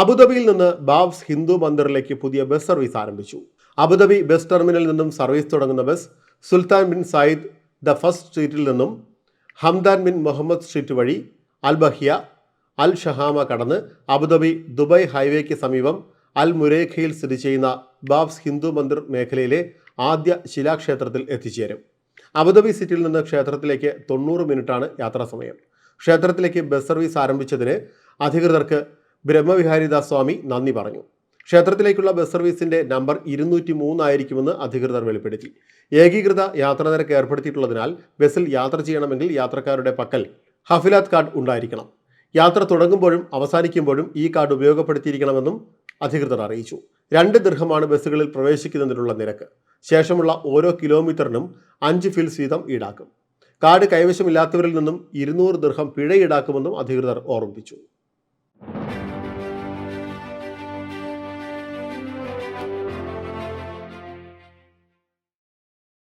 അബുദാബിയിൽ നിന്ന് ബാബ്സ് ഹിന്ദു മന്ദിറിലേക്ക് പുതിയ ബസ് സർവീസ് ആരംഭിച്ചു. അബുദാബി ബസ് ടെർമിനലിൽ നിന്നും സർവീസ് തുടങ്ങുന്ന bus Sultan bin Zayed the first സ്ട്രീറ്റിൽ നിന്നും ഹംദാൻ ബിൻ മുഹമ്മദ് സ്ട്രീറ്റ് വഴി അൽ ബഹിയ അൽ ഷഹാമ കടന്ന് അബുദാബി ദുബായ് ഹൈവേക്ക് സമീപം അൽ മുരേഖയിൽ സ്ഥിതി ചെയ്യുന്ന ബാബ്സ് ഹിന്ദു മന്ദിർ മേഖലയിലെ ആദ്യ ശിലാക്ഷേത്രത്തിൽ എത്തിച്ചേരും. അബുദാബി സിറ്റിയിൽ നിന്ന് ക്ഷേത്രത്തിലേക്ക് തൊണ്ണൂറ് മിനിറ്റാണ് യാത്രാ സമയം. ക്ഷേത്രത്തിലേക്ക് ബസ് സർവീസ് ആരംഭിച്ചതിന് അധികൃതർക്ക് ബ്രഹ്മവിഹാരിദാസ് സ്വാമി നന്ദി പറഞ്ഞു. ക്ഷേത്രത്തിലേക്കുള്ള ബസ് സർവീസിന്റെ നമ്പർ ഇരുന്നൂറ്റി മൂന്നായിരിക്കുമെന്ന് അധികൃതർ വെളിപ്പെടുത്തി. ഏകീകൃത യാത്രാ നിരക്ക് ഏർപ്പെടുത്തിയിട്ടുള്ളതിനാൽ ബസ്സിൽ യാത്ര ചെയ്യണമെങ്കിൽ യാത്രക്കാരുടെ പക്കൽ ഹഫിലാത്ത് കാർഡ് ഉണ്ടായിരിക്കണം. യാത്ര തുടങ്ങുമ്പോഴും അവസാനിക്കുമ്പോഴും ഈ കാർഡ് ഉപയോഗപ്പെടുത്തിയിരിക്കണമെന്നും അധികൃതർ അറിയിച്ചു. രണ്ട് ദീർഘമാണ് ബസ്സുകളിൽ പ്രവേശിക്കുന്നതിനുള്ള നിരക്ക്. ശേഷമുള്ള ഓരോ കിലോമീറ്ററിനും അഞ്ച് ഫിൽസ് വീതം ഈടാക്കും. കാർഡ് കൈവശമില്ലാത്തവരിൽ നിന്നും ഇരുന്നൂറ് ദീർഘം പിഴ ഈടാക്കുമെന്നും അധികൃതർ ഓർമ്മിപ്പിച്ചു.